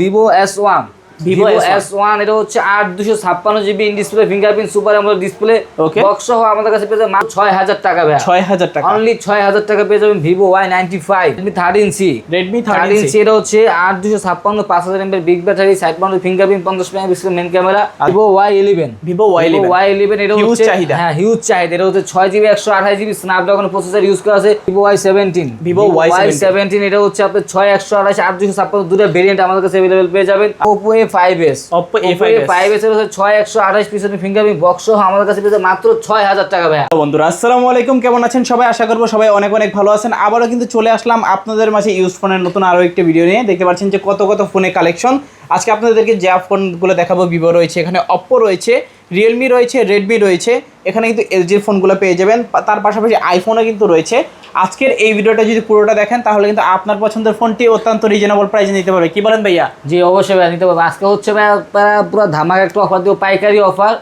Vivo S one Vivo S one এটা হচ্ছে আট দুশো ছাপ্পান্ন GB in display fingerprint super আমরা ডিসপ্লে বক্স সহ আমাদের কাছে পেয়ে যাবেন ছয় হাজার টাকা ভাই ছয় হাজার টাকা। অনলি ছয় হাজার টাকা পেয়ে যাবেন Vivo Y ninety five Redmi thirteen C Redmi thirteen C এটা হচ্ছে আট দুশো ছাপ্পান্ন পাঁচ হাজার এমএর big battery side mount fingerprint পঞ্চাশ megapixel main camera Vivo Y eleven Vivo Y eleven Y eleven এটা হচ্ছে চাহিদা। হ্যাঁ হিউজ চাহিদা। এটা হচ্ছে ছয় জিবি একশো আঠাশ জিবি স্ন্যাপড্রাগন প্রসেসর ইউজ করা আছে Vivo Y seventeen Vivo Y seventeen এটা হচ্ছে আপনার ছয় একশো আঠাশ আট দুশো ছাপ্পান্ন দুটো ভেরিয়েন্ট আমাদের কাছে অ্যাভেলেবেল পেয়ে যাবেন। Oppo F five S A5s Oppo five S এর 6128 পিসের ফিঙ্গারপ্রিন্ট বক্স সহ আমাদের কাছে পেয়েছে মাত্র 6000 টাকা ভাই বন্ধুরা আসসালামু আলাইকুম কেমন আছেন সবাই? আশা করব সবাই অনেক অনেক ভালো আছেন। আবারও কিন্তু চলে আসলাম আপনাদের মাঝে ইউজ ফোনের নতুন আরও একটা ভিডিও নিয়ে। দেখতে পাচ্ছেন যে কত কত ফোনে কালেকশন আজকে আপনাদেরকে যা ফোনগুলো দেখাবো ভিভো রয়েছে এখানে Oppo রয়েছে রিয়েলমি রয়েছে রেডমি রয়েছে। এখানে কিন্তু এলজির ফোনগুলো পেয়ে যাবেন। তার পাশাপাশি আইফোনও কিন্তু রয়েছে। আজকের এই ভিডিওটা যদি পুরোটা দেখেন তাহলে কিন্তু আপনার পছন্দের ফোনটি অত্যন্ত রিজনেবল প্রাইসে নিতে পারবে। কি বলেন ভাইয়া? জি অবশ্যই ভাই নিতে পারব। আজকে হচ্ছে ভাই পুরো ধামাকা একটা অফার দিব পাইকারি অফার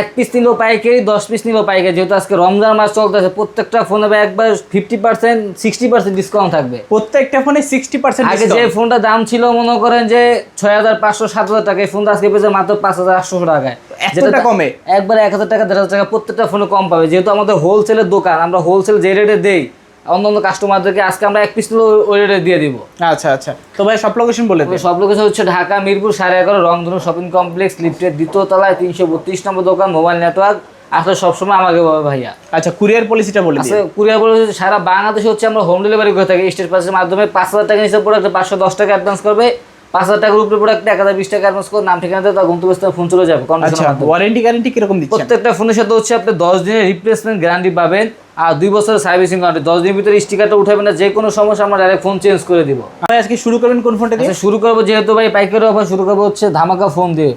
এক পিস নিলেও পাইকারি দশ পিস নিলেও পাইকারি। যেহেতু আজকে রমজান মাস চলতেছে প্রত্যেকটা ফোনে ভাই একবার fifty percent sixty percent discount থাকবে। প্রত্যেকটা ফোনে সিক্সটি পার্সেন্ট আগে যে ফোনটা দাম ছিল মনে করেন যে ছয় হাজার পাঁচশো সাত হাজার টাকা এই ফোনটা আজকে পেয়েছে মাত্র পাঁচ হাজার আটশো টাকায়। যেটা কমে? একবার এক হাজার টাকা দেড় হাজার টাকা প্রত্যেকটা ফোনে কম পাবে। যেহেতু আমাদের হোলসেলের দোকান আমরা হোলসেল যে রেটে দেই অন্য অন্য কাস্টমারদেরকে আজকে আমরা এক পিস ওই রেটে দিয়ে দিব। আচ্ছা আচ্ছা। তো ভাই সব লোকেশন বলে তবে সব লোকেশন হচ্ছে ঢাকা মিরপুর সাড়ে এগারো রংধনু শপিং কমপ্লেক্স লিফটের দ্বিতীয় তলায় তিনশো বত্রিশ নম্বর দোকান মোবাইল নেটওয়ার্ক আসলে সবসময় আমাকে বলে ভাইয়া। আচ্ছা কুরিয়ার পলিসিটা বলে দিন। কুরিয়ার হচ্ছে সারা বাংলাদেশে হচ্ছে আমরা হোম ডেলিভারি করে থাকি। স্টেট পাসের মাধ্যমে পাঁচ হাজার টাকা নিচে প্রোডাক্ট পাঁচশো দশ টাকা অ্যাডভান্স করবে। পাঁচ হাজার টাকার উপরে প্রোডাক্ট এক হাজার বিশ টাকা অ্যাডভান্স করে নাম ঠিকানা তার গন্তব্যস্থলে ফোন চলে যাবে আচ্ছা ওয়ারেন্টি গ্যারান্টি কীরকম দিচ্ছেন? প্রত্যেকটা ফোনের সাথে হচ্ছে আপনি দশ দিনের রিপ্লেসমেন্ট গ্যারান্টি পাবেন। আর দুই বছরের সার্ভিসিং গ্যারান্টি দশ দিনের ভিতরে স্টিকারটা উঠাবেন না যে কোনো সমস্যা আমরা ডাইরেক্ট ফোন চেঞ্জ করে দিব। ভাই আজকে শুরু করবেন কোন ফোনটা দিয়ে? আচ্ছা শুরু করব যেহেতু ভাই পাইকারি অফার শুরু করব হচ্ছে ধামাকা ফোন দিয়ে।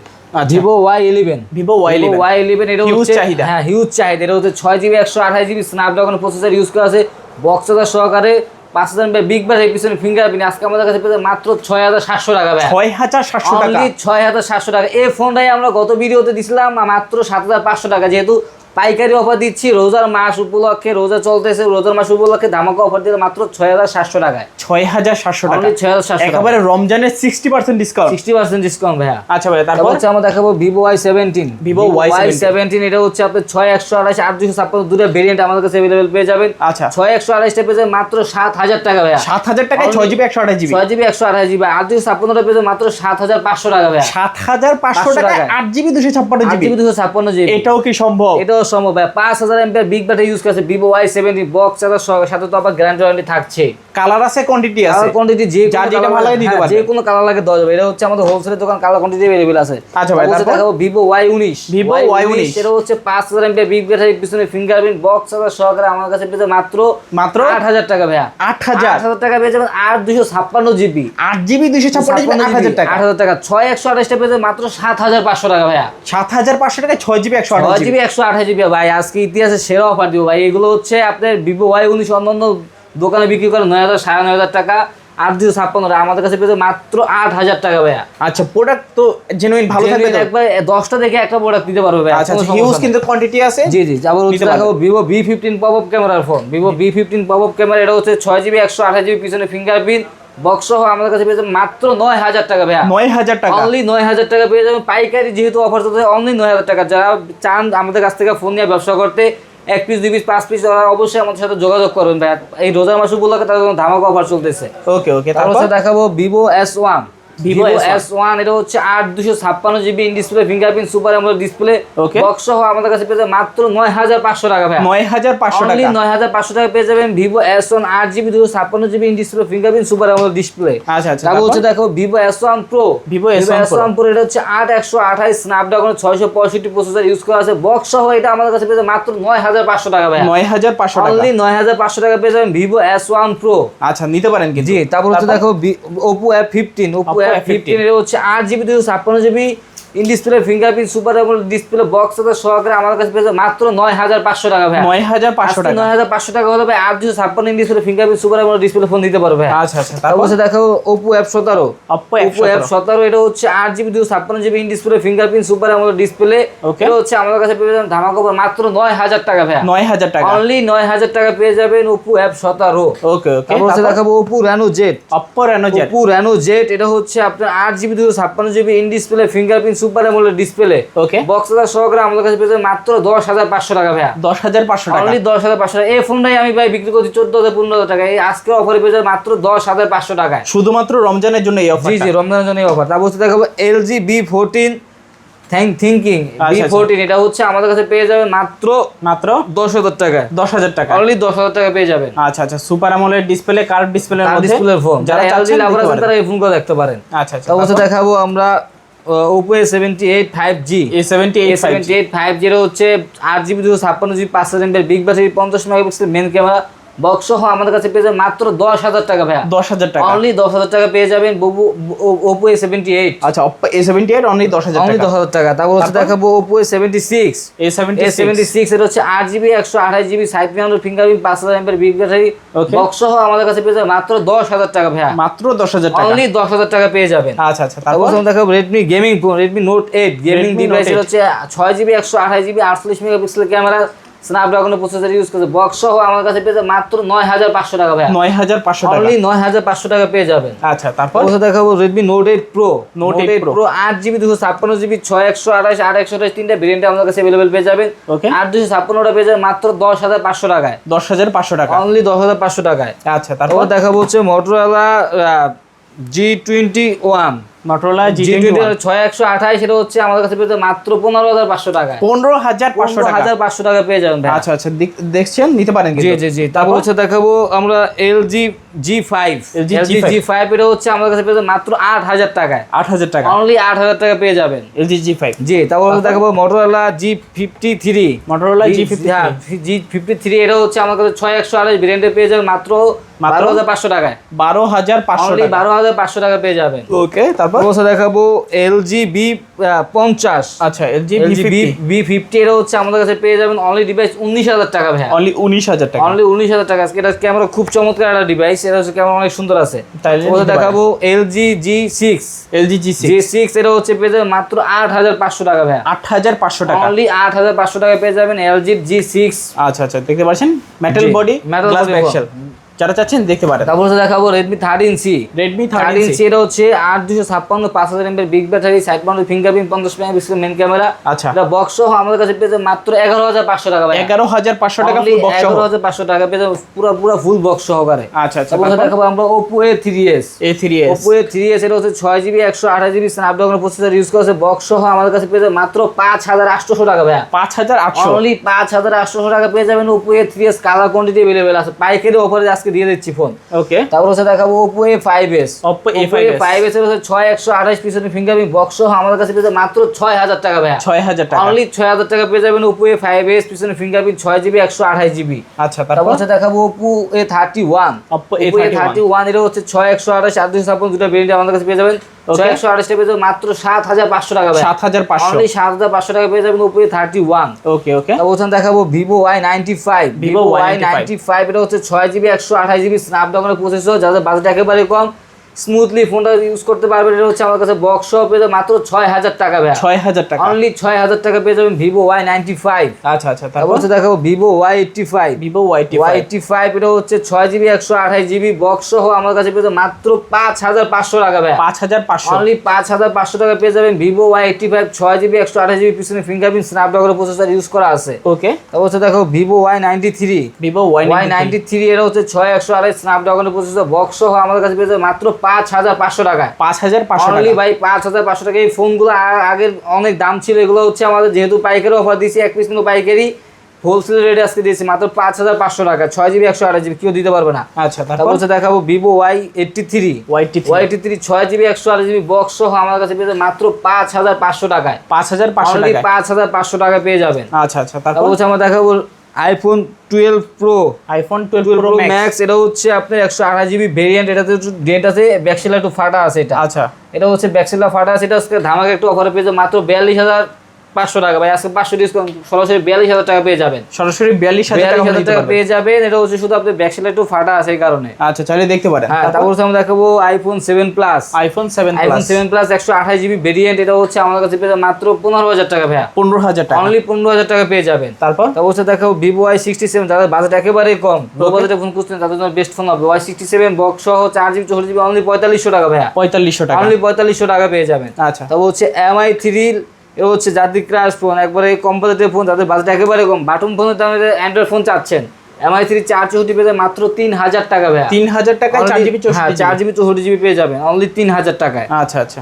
Vivo Y eleven Vivo Y eleven Y eleven এটা হচ্ছে চাহিদা। হ্যাঁ হিউজ চাহিদা। এটা হচ্ছে ছয় জিবি একশো আঠাশ জিবি স্ন্যাপড্রাগন প্রসেসর ইউজ করা আছে। বক্স হাজার সহকারে পাঁচ হাজার বিগ এই পিছনে ফিঙ্গারপ্রিন্ট আজকে আমাদের কাছে যাবে মাত্র ছয় হাজার সাতশো টাকা ছয় হাজার সাতশো টাকা। ছয় হাজার সাতশো টাকা। এই ফোনটাই আমরা গত ভিডিওতে দিছিলাম মাত্র সাত হাজার পাঁচশো টাকা। যেহেতু পাইকারি অফার দিচ্ছি রোজার মাস উপলক্ষে রোজা চলতেছে রোজার মাস উপলক্ষে ধামাকা অফার দিলে মাত্র ছয় হাজার সাতশো টাকায়। ছয় হাজার সাতশো টাকা। ছয় হাজার সাতশো টাকা। একেবারে রমজানের sixty percent discount sixty percent discount ভাইয়া। আচ্ছা ভাই তারপর? হচ্ছে আমরা দেখাবো Vivo Y seventeen Vivo Y17 seventeen এটা হচ্ছে আপনার ছয় একশো আঠাশ আট দুশো ছাপ্পান্ন দুটো ভেরিয়েন্ট আমাদের কাছে অ্যাভেলেবেল পেয়ে যাবেন। আচ্ছা। ছয় একশো আঠাশটা পেয়ে যাবেন মাত্র সাত হাজার টাকা ভাইয়া। সাত হাজার টাকায় ছয় জিবি একশো আঠাশ জিবি। ছয় জিবি একশো আঠাশ জিবি আট দুশো ছাপ্পান্নটা পেয়ে যাবেন মাত্র সাত হাজার পাঁচশো টাকা ভাইয়া। সাত হাজার পাঁচশো 500 টাকায় টাকায়। আট জিবি দুশো ছাপ্পান্ন জিবি দুশো ছাপ্পান্ন জিবি। এটাও কি সম্ভব? এটাও সম্ভব ভাই। পাঁচ হাজার এমপিআর বিগ ব্যাটারি ইউজ করেছে Vivo Y seventy box charger সাথে তো আবার গ্যারান্টি ওয়ারেন্টি থাকছে। কালার আছে কোয়ান্টিটি আছে। কোয়ান্টিটি যে যার যেটা ভালো লাগে লাগে- দিতে হ্যাঁ, যে কোনো কালার লাগে দেওয়া যাবে এটা হচ্ছে আমাদের হোলসেলের দোকান কালার কোয়ান্টিটি অ্যাভেলেবল আছে। আচ্ছা ভাই, তারপর? দেখাবো ভিভো ওয়াই উনিশ। Vivo Y19 এটা হচ্ছে পাঁচ হাজার এমপিআর বিগ ব্যাটারি পিছনে ফিঙ্গারপ্রিন্ট বক্স চার্জার সহকারে আমার কাছে পেয়েছে মাত্র মাত্র? আট হাজার টাকা ভাইয়া। আট হাজার? আট হাজার টাকা পেয়ে যাবেন আর দুশো ছাপ্পান্ন জিবি আট জিবি দুশো ছাপ্পান্ন জিবি আট হাজার টাকা। আট হাজার টাকা। ছয় একশো আঠাশটা পেয়ে যাবেন মাত্র সাত হাজার পাঁচশো টাকা ভাইয়া। সাত হাজার পাঁচশো টাকা ছয় জিবি একশো আঠাশ জিবি একশো আঠাশ জিবি ভাই আজকে ইতিহাসে সেরা অফার দিব ভাই। এগুলো হচ্ছে আপনার ভিভো ওয়াই উনিশ অন্যান্য দোকানে বিক্রি করে নয় হাজার সাড়ে নয় হাজার টাকা আট দুশো ছাপ্পান্ন আমাদের কাছে পেয়েছে মাত্র আট হাজার টাকা ভাইয়া। আচ্ছা প্রোডাক্ট তো জেনুইন ভালো থাকবে একবার দশটা দেখে একটা প্রোডাক্ট দিতে পারবে ভাই আচ্ছা হিউজ কিন্তু কোয়ান্টিটি আছে জি জি আবার হচ্ছে দেখাবো Vivo V fifteen pop up ক্যামেরার phone Vivo V fifteen pop up camera এটা হচ্ছে ছয় জিবি একশো আঠাশ জিবি পিছনে ফিঙ্গারপ্রিন্ট বক্স সহ আমাদের কাছে মাত্র নয় হাজার টাকা ভাইয়া। নয় হাজার টাকা। অনলি নয় হাজার টাকা পেয়ে যাবেন। পাইকারি যেহেতু অফার চলছে অনলি নয় হাজার টাকা। যারা চান আমাদের কাছ থেকে ফোন নিয়ে ব্যবসা করতে এক পিস দুই পিস পাঁচ পিস অবশ্যই আমাদের সাথে যোগাযোগ করবেন ভাইয়া। এই রোজার মাস উপলক্ষে তাদের ধামাকা অফার চলতেছে। ওকে ওকে তারপর দেখাবো Vivo S one Vivo S one এটা হচ্ছে আট দুশো ছাপ্পান্ন GB in display fingerprint super আমলের ডিসপ্লে. বক্স সহ আমাদের কাছে পেয়ে যাবেন মাত্র নয় হাজার পাঁচশো টাকা ভাই নয় হাজার পাঁচশো টাকা। নয় হাজার পাঁচশো টাকা পেয়ে যাবেন ভিভো এস ওয়ান আট জিবি দুশো ছাপ্পান্ন GB in display fingerprint super আমলের ডিসপ্লে আচ্ছা আচ্ছা তারপর? হচ্ছে দেখো Vivo S one pro S1 Pro। One pro এটা হচ্ছে আট একশো আঠাশ স্ন্যাপড্রাগন ছয়শো পঁয়ষট্টি প্রসেসর ইউজ করা আছে। বক্স সহ এটা আমাদের কাছে পেয়ে মাত্র নয় হাজার পাঁচশো টাকা ভাই নয় হাজার পাঁচশো টাকা। অনলি নয় হাজার পাঁচশো টাকা পেয়ে যাবেন ভিভো এস ওয়ান প্রো আচ্ছা নিতে পারেন কিন্তু। জি তারপর হচ্ছে দেখো Oppo F fifteen Oppo Oppo F F15 fifteen এটা হচ্ছে আট জিবি দুশো ছাপ্পান্ন GB in display fingerprint super এবং ডিসপ্লে বক্স সহকারে আমার কাছে পেয়ে যাবে মাত্র নয় হাজার পাঁচশো টাকা ভাই। নয় হাজার পাঁচশো টাকা। নয় হাজার পাঁচশো টাকা হলে ভাই আট দুশো ছাপ্পান্ন ইন ডিসপ্লে ফিঙ্গারপ্রিন্ট সুপার এবং ডিসপ্লে ফোন দিতে পারবে আচ্ছা আচ্ছা তারপর? দেখো ওপো অ্যাপ সতেরো। Oppo F17 ওপো অ্যাপ সতেরো। এটা হচ্ছে আট জিবি দুশো ছাপ্পান্ন GB in display fingerprint super এবং ডিসপ্লে. এটা হচ্ছে আমাদের কাছে পেয়ে যাবেন ধামাকা মাত্র নয় হাজার টাকা ভাই নয় হাজার টাকা। অনলি নয় হাজার টাকা পেয়ে যাবেন ওপো অ্যাপ সতেরো। ওকে ওকে তারপর হচ্ছে দেখাবো Oppo Reno Z Oppo Reno Z Oppo Reno Z এটা হচ্ছে আপনার আট জিবি দুশো ছাপ্পান্ন GB in display fingerprint super AMOLED display. Okay box বক্সটা সহকারে আমাদের কাছে পেয়ে মাত্র দশ হাজার পাঁচশো টাকা ভাইয়া। দশ হাজার পাঁচশো টাকা। অনলি দশ হাজার পাঁচশো টাকা। এই ফোনটাই আমি ভাই বিক্রি করছি চোদ্দ হাজার পনেরো হাজার টাকা। এই আজকে অফারে পেয়ে মাত্র দশ হাজার পাঁচশো টাকায়। শুধুমাত্র রমজানের জন্য এই অফার জি জি রমজানের জন্য এই অফার তারপর হচ্ছে দেখাবো LG B fourteen thank thinking B. Fourteen এটা হচ্ছে আমাদের কাছে পেয়ে যাবেন মাত্র মাত্র দশ হাজার টাকায়। দশ হাজার টাকা অনলি দশ হাজার টাকা পেয়ে যাবেন। আচ্ছা আচ্ছা। সুপার আমলের ডিসপ্লে কার্ভ ডিসপ্লের মধ্যে ডিসপ্লের ফোন যারা এলজি লাভার আছেন। তারা এই ফোনগুলো দেখতে পারেন। আচ্ছা আচ্ছা। তারপর দেখাবো আমরা Oppo A seventy eight five G A seventy eight seventy eight five zero হচ্ছে আট জিবি দুশো ছাপ্পান্ন জিবি পাঁচ হাজার বিগ ব্যাটারি পঞ্চাশ মেগাপিক্সেল মেন ক্যামেরা বক্স সহ আমাদের কাছে পেয়ে যাবেন মাত্র দশ হাজার টাকা ভাইয়া। দশ হাজার টাকা। অনলি দশ হাজার টাকা পেয়ে যাবেন ওপো এ সেভেন্টি এইট আচ্ছা Oppo A seventy eight only দশ হাজার অনলি টাকা। দশ হাজার টাকা। তারপর হচ্ছে দেখাবো Oppo A seventy six A seventy seventy six এটা হচ্ছে আট জিবি একশো আঠাশ জিবি সাইড পিয়ানোর ফিঙ্গারপ্রিন্ট পাঁচ হাজার এমপের বিগ ব্যাটারি বক্স সহ আমাদের কাছে পেয়ে যাবেন মাত্র দশ হাজার টাকা ভাইয়া। মাত্র দশ হাজার টাকা। অনলি দশ হাজার টাকা পেয়ে যাবেন। আচ্ছা আচ্ছা তারপর? তারপর দেখাবো Redmi gaming phone Redmi Note eight gaming device 8 হচ্ছে ছয় জিবি একশো আঠাশ জিবি আটচল্লিশ মেগাপিক্সেল ক্যামেরা স্ন্যাপড্রাগনের প্রসেসর ইউজ করছে। বক্স সহ আমার কাছে পেয়ে মাত্র নয় হাজার পাঁচশো টাকা ভাইয়া। নয় হাজার পাঁচশো টাকা। অনলি নয় হাজার পাঁচশো টাকা পেয়ে যাবেন। আচ্ছা তারপর? দেখাবো Redmi Note eight pro Note 8 Pro। Pro আট জিবি দুশো ছাপ্পান্ন জিবি ছয় একশো আঠাশ আট একশো আঠাশ তিনটা ভেরিয়েন্টে আমাদের কাছে অ্যাভেলেবেল পেয়ে যাবেন। Okay. আট দুশো ছাপ্পান্নটা পেয়ে যাবেন মাত্র দশ হাজার পাঁচশো টাকায়। দশ হাজার পাঁচশো টাকা। অনলি দশ হাজার পাঁচশো টাকায়। আচ্ছা তারপর? দেখাবো হচ্ছে Motorola G twenty one Motorola G G ছয় একশো আঠাশ সেটা হচ্ছে আমাদের কাছে পেয়ে মাত্র পনেরো হাজার পাঁচশো টাকা পনেরো হাজার পাঁচশো হাজার পাঁচশো টাকা পেয়ে যাবেন আচ্ছা আচ্ছা দেখছেন? নিতে পারেন জি জি জি। তারপর হচ্ছে দেখাবো আমরা LG G five LG G five এটা হচ্ছে আমাদের কাছে পেয়ে মাত্র আট হাজার টাকায়। আট হাজার টাকা। অনলি আট হাজার টাকা পেয়ে যাবেন। এলজি জি ফাইভ জি তারপর দেখাবো Motorola G fifty three Motorola G53 হ্যাঁ জি ফিফটি থ্রি এটা হচ্ছে আমার কাছে ছয় একশো ভেরিয়েন্টে পেয়ে যাবেন মাত্র? বারো হাজার পাঁচশো টাকায়। বারো হাজার পাঁচশো টাকা। বারো হাজার পাঁচশো টাকা পেয়ে যাবেন। ওকে তারপর? অবশ্য দেখাবো এলজি বি পঞ্চাশ। আচ্ছা LG LG B B fifty এটা হচ্ছে আমাদের কাছে পেয়ে যাবেন অনলি ডিভাইস উনিশ হাজার টাকা ভাই অনলি উনিশ হাজার টাকা। অনলি উনিশ হাজার টাকা। এটা ক্যামেরা খুব চমৎকার একটা ডিভাইস এটা হচ্ছে ক্যামেরা অনেক সুন্দর আছে। ওটা দেখাবো LG G six LG G G six এটা হচ্ছে পেয়ে যাবেন মাত্র আট হাজার পাঁচশো টাকা ভাই আট হাজার পাঁচশো টাকা। অনলি আট হাজার পাঁচশো টাকা পেয়ে যাবেন এলজি জি সিক্স আচ্ছা আচ্ছা দেখতে পাচ্ছেন? মেটাল বডি মেটাল গ্লাস যারা চাচ্ছেন দেখতে পারেন। তারপর দেখাবো Redmi thirteen C Redmi thirteen thirteen C এটা হচ্ছে আট দুশো ছাপ্পান্ন পাঁচ হাজার এমপের big battery side mounted fingerprint পঞ্চাশ মেগাপিক্সেল মেন ক্যামেরা আচ্ছা। এটা বক্স সহ আমাদের কাছে পেয়ে যাবেন মাত্র এগারো হাজার পাঁচশো টাকা এগারো হাজার পাঁচশো টাকা Only ফুল বক্স এগারো হাজার পাঁচশো টাকা পেয়ে যাবেন পুরো পুরো ফুল বক্স সহকারে। আচ্ছা আচ্ছা। তারপর দেখাবো আমরা Oppo A three S A three S Oppo A three S এটা হচ্ছে ছয় জিবি একশো আঠাশ জিবি স্ন্যাপড্রাগন প্রসেসর ইউজ করেছে বক্স সহ আমাদের কাছে পেয়ে যাবে মাত্র পাঁচ হাজার আটশোশো টাকা ভাইয়া। পাঁচ হাজার আটশো? অনলি পাঁচ হাজার আটশোশো টাকা পেয়ে যাবেন Oppo A three S colour quantity available আছে। পাইকারি অফারে আজকে দিয়ে দিচ্ছি ফোন ওকে তারপর হচ্ছে দেখাবো Oppo A five S Oppo A5s five S এর হচ্ছে ছয় একশো আঠাশ পিছনে ফিঙ্গারপ্রিন্ট বক্স সহ আমাদের কাছে পেয়ে মাত্র ছয় হাজার টাকা ভাই ছয় হাজার টাকা। অনলি ছয় হাজার টাকা পেয়ে যাবেন ওপো এ ফাইভ এস পিছনে ফিঙ্গারপ্রিন্ট ছয় জিবি একশো আঠাশ জিবি আচ্ছা তারপর? হচ্ছে দেখাবো Oppo A thirty one Oppo Oppo A thirty A31 one এটা হচ্ছে ছয় একশো আঠাশ আট দুশো ছাপ্পান্ন দুটো ভেরিয়েন্ট আমাদের কাছে পেয়ে যাবেন। Okay. ছয় একশো আঠাশটা পেয়ে মাত্র সাত হাজার পাঁচশো টাকা সাত হাজার পাঁচশো। সাত হাজার পাঁচশো টাকা পেয়ে যাবেন Oppo thirty one okay okay তারপর দেখাবো Vivo Y ninety five Vivo Y ninety five এটা হচ্ছে ছয় জিবি একশো আঠাশ জিবি স্ন্যাপড্রাগনের প্রসেসর যাদের বাজেট একেবারে কম স্মুথলি ফোনটা ইউজ করতে পারবেন। এটা হচ্ছে আমার কাছে বক্স সহ পেয়ে মাত্র ছয় হাজার টাকা ভাই ছয় হাজার টাকা। অনলি ছয় হাজার টাকা পেয়ে যাবেন ভিভো ওয়াই নাইনটি ফাইভ আচ্ছা আচ্ছা তারপর? হচ্ছে দেখাবো Vivo Y eighty five Vivo ওয়াইটি ওয়াই এইটটি ফাইভ এটা হচ্ছে ছয় জিবি একশো আঠাশ জিবি বক্স সহ আমার কাছে পেয়ে মাত্র পাঁচ হাজার পাঁচশো টাকা ভাই পাঁচ হাজার পাঁচশো। অনলি পাঁচ হাজার পাঁচশো টাকা পেয়ে যাবেন ভিভো ওয়াই এইটটি ফাইভ ছয় জিবি একশো আঠাশ জিবি পিছনে ফিঙ্গারপ্রিন্ট স্ন্যাপড্রাগনের প্রসেসর ইউজ করা আছে। ওকে তারপর হচ্ছে দেখো Vivo Y ninety three Vivo Y Y ninety three এটা হচ্ছে ছয় একশো আঠাশ স্ন্যাপড্রাগনের প্রসেসর বক্স সহ আমার কাছে পেয়ে যাবে মাত্র পাঁচ হাজার পাঁচশো টাকায়। পাঁচ হাজার পাঁচশো ভাই পাঁচ হাজার পাঁচশো টাকা। এই ফোনগুলো আগের অনেক দাম ছিল এগুলো হচ্ছে আমাদের যেহেতু পাইকারি অফার দিয়েছি এক পিস কিন্তু পাইকারি। হোলসেল রেটে আজকে দিয়েছি মাত্র পাঁচ হাজার পাঁচশো টাকা। ছয় জিবি একশো আঠাশ জিবি কেউ দিতে পারবে না। আচ্ছা তারপর? হচ্ছে দেখাবো Vivo Y eighty three Y three ছয় জিবি একশো আঠাশ জিবি বক্স সহ আমার কাছে পেয়ে মাত্র পাঁচ হাজার পাঁচশো টাকায়। পাঁচ হাজার পাঁচশো টাকা পাঁচ হাজার পাঁচশো টাকা পেয়ে যাবেন। আচ্ছা আচ্ছা তারপর হচ্ছে আমরা দেখাবো iPhone twelve pro iPhone twelve pro max এটা হচ্ছে আপনার একশো আঠাশ জিবি ভেরিয়েন্ট এটাতে একটু ডেট আছে ব্যাকসেলা একটু ফাটা আছে এটা। আচ্ছা। এটা হচ্ছে ব্যাকসেলা ফাটা আছে এটা হচ্ছে ধামাকা একটু অফারে পেয়েছে মাত্র বিয়াল্লিশ হাজার পাঁচশো টাকা। ভাই আজকে পাঁচশো ডিসকাউন্ট সরাসরি বিয়াল্লিশ হাজার টাকা পেয়ে যাবেন। সরাসরি বিয়াল্লিশ হাজার টাকা পেয়ে যাবেন। এটা হচ্ছে শুধু আপনার ব্যাকসেলা একটু ফাটা আছে এই কারণে। আচ্ছা চালিয়ে দেখতে পারেন। হ্যাঁ তারপর? আমরা দেখাবো iPhone seven plus iPhone seven iPhone seven plus একশো আঠাশ জিবি ভেরিয়েন্ট এটা হচ্ছে আমাদের কাছে পেয়ে মাত্র পনেরো হাজার টাকা ভাইয়া। পনেরো হাজার টাকা। অনলি পনেরো হাজার টাকা পেয়ে যাবেন। তারপর? তারপর হচ্ছে দেখাবো ভিভো ওয়াই সিক্সটি সেভেন যাদের বাজেট একেবারেই কম। লো বাজেটে ফোন খুঁজছেন তাদের জন্য বেস্ট ফোন হবে। ওয়াই সিক্সটি সেভেন বক্স সহ চার জিবি চৌষট্টি জিবি অনলি পঁয়তাল্লিশশো টাকা ভাইয়া। পঁয়তাল্লিশশো টাকা। অনলি পঁয়তাল্লিশশো টাকা পেয়ে যাবেন। আচ্ছা। তারপর হচ্ছে এমআই থ্রি এ হচ্ছে জাতিক ক্রাশ ফোন একবারে কম বাজেটের ফোন তাদের বাজেট একেবারে কম বাটন ফোনের দামে অ্যান্ড্রয়েড ফোন চাচ্ছেন। এমআই থ্রি চার চৌষট্টি পেয়ে মাত্র তিন হাজার টাকা ভাই তিন হাজার টাকা চার জিবি হ্যাঁ চার জিবি চৌষট্টি জিবি পেয়ে যাবেন অনলি তিন হাজার টাকায়। আচ্ছা আচ্ছা।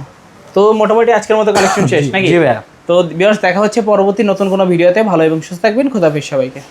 তো মোটামুটি আজকের মতো কালেকশন শেষ নাকি? জি ভাইয়া। তো বিয়ার্স দেখা হচ্ছে পরবর্তী নতুন কোনো ভিডিওতে। ভালো এবং সুস্থ থাকবেন খোদাফিজ সবাইকে।